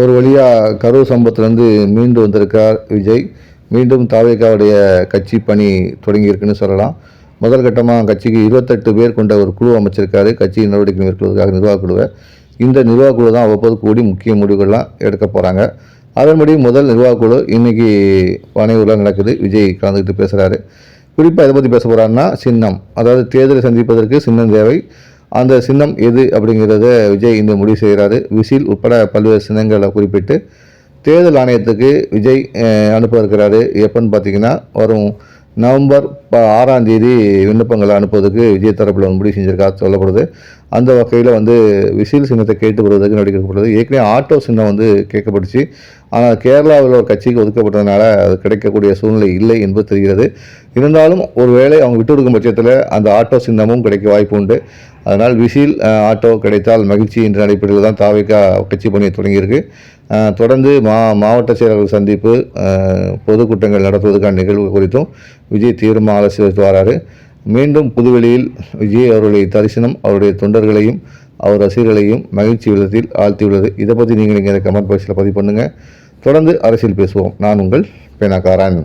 ஒரு வழியாக கரூர் சம்பவத்திலேருந்து மீண்டு வந்திருக்கார் விஜய். மீண்டும் தாவேக்காவுடைய கட்சி பணி தொடங்கியிருக்குன்னு சொல்லலாம். முதல் கட்டமாக கட்சிக்கு இருபத்தெட்டு பேர் கொண்ட ஒரு குழு அமைச்சிருக்காரு. கட்சியின் நடவடிக்கை மேற்கொள்வதற்காக நிர்வாக குழுவை. இந்த நிர்வாக குழு தான் அவ்வப்போது கூடி முக்கிய முடிவுகள்லாம் எடுக்க போகிறாங்க அதன்படி முதல் நிர்வாக குழு இன்னைக்கு பனையூரில் நடக்குது. விஜய் கலந்துக்கிட்டு பேசுகிறாரு குறிப்பாக எதை பற்றி பேச போகிறாருன்னா சின்னம். அதாவது தேர்தலை சந்திப்பதற்கு சின்னம் தேவை. அந்த சின்னம் எது அப்படிங்கிறத விஜய் இந்த முடிவு செய்கிறாரு. விசில் உட்பட பல்வேறு சின்னங்களை குறிப்பிட்டு தேர்தல் ஆணையத்துக்கு விஜய் அனுப்ப இருக்கிறாரு எப்போன்னு பார்த்தீங்கன்னா வரும் நவம்பர் ப ஆறாம் தேதி விண்ணப்பங்களை அனுப்புவதற்கு விஜய் தரப்பில் வந்து முடிவு செஞ்சிருக்கா சொல்லப்படுது. அந்த வகையில் வந்து விசில் சின்னத்தை கேட்டு வருவதற்கு நடிக்கப்படுது ஏற்கனவே ஆட்டோ சின்னம் வந்து கேட்கப்பட்டுச்சு. ஆனால் கேரளாவில் ஒரு கட்சிக்கு ஒதுக்கப்பட்டதுனால அது கிடைக்கக்கூடிய சூழ்நிலை இல்லை என்பது தெரிகிறது. இருந்தாலும் ஒருவேளை அவங்க விட்டு கொடுக்கும் பட்சத்தில் அந்த ஆட்டோ சின்னமும் கிடைக்க வாய்ப்பு உண்டு. அதனால் விசில் ஆட்டோ கிடைத்தால் மகிழ்ச்சி என்ற அடிப்படையில் தான் தாவேக்கா கட்சி பணியை தொடங்கியிருக்கு. தொடர்ந்து மா மாவட்ட செயலாளர்கள் சந்திப்பு பொதுக்கூட்டங்கள் நடத்துவதற்கான நிகழ்வு குறித்தும் விஜய் தீவிரமாக ஆலோசித்து வராரு. மீண்டும் புதுவெளியில் விஜய் அவருடைய தரிசனம் அவருடைய தொண்டர்களையும் அவர் ரசிகர்களையும் மகிழ்ச்சி விதத்தில் ஆழ்த்தியுள்ளது. இதை பற்றி நீங்கள் நீங்கள் கமெண்ட் பாக்ஸில் பதிவு பண்ணுங்கள் தொடர்ந்து அரசியல் பேசுவோம். நான் உங்கள் பேனாக்காரன்.